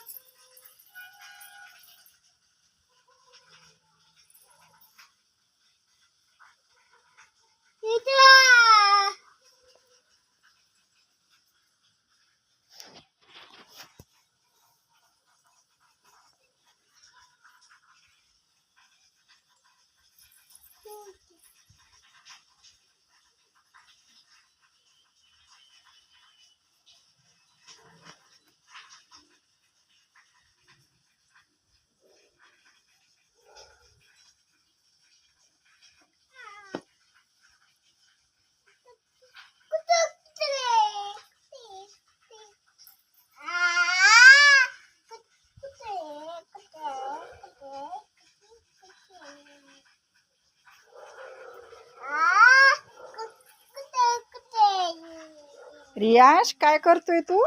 ます。रियाश काय करतोय तू?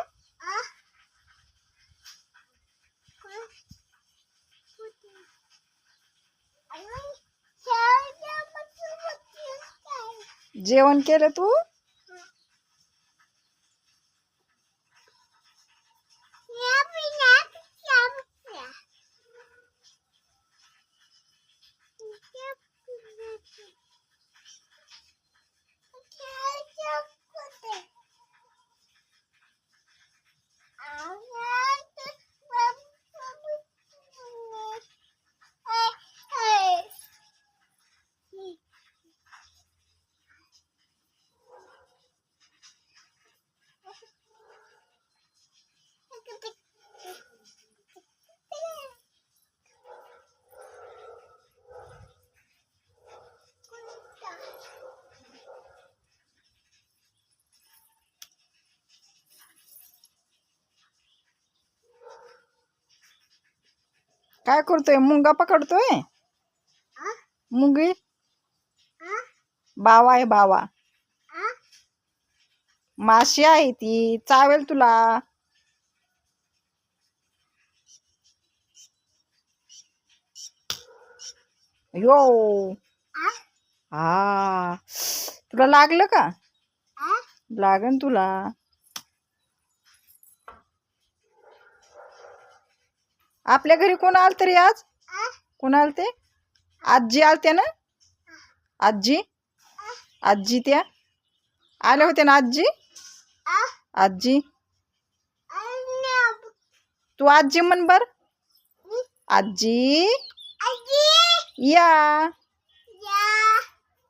जेवण केलं तू? काय करतोय? मुंगा पकडतोय? मुंगी? बावा आहे बावा. माशी आहे ती. चावेल तुला. यो. हा. तुला लागलं का? लागन तुला. आपल्या घरी कोण आल तरी आज? कोण आलते आजी आलते ना? आजी? आजी त्या? आल्या होत्या ना आजी? आजी? तू आजी म्हण बर. आजी? या.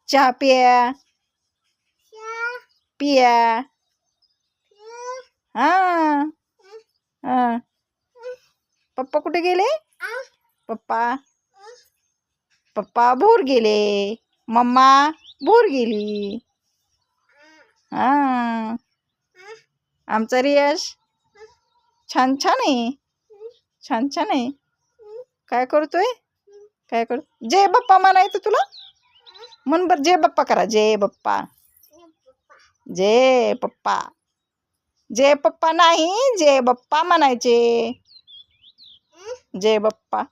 चहा पिया. पिया. हा. हा. पप्पा कुठे गेले? पप्पा. पप्पा भोर गेले. मम्मा भोर गेली. हा. आमचा रियाश छान छान आहे. छान छान आहे. काय करतोय? काय कर? जय बाप्पा म्हणायचं तुला? म्हण बर जय बाप्पा करा. जय बाप्पा. जय पप्पा जय पप्पा नाही जय बाप्पा म्हणायचे. जय बाप्पा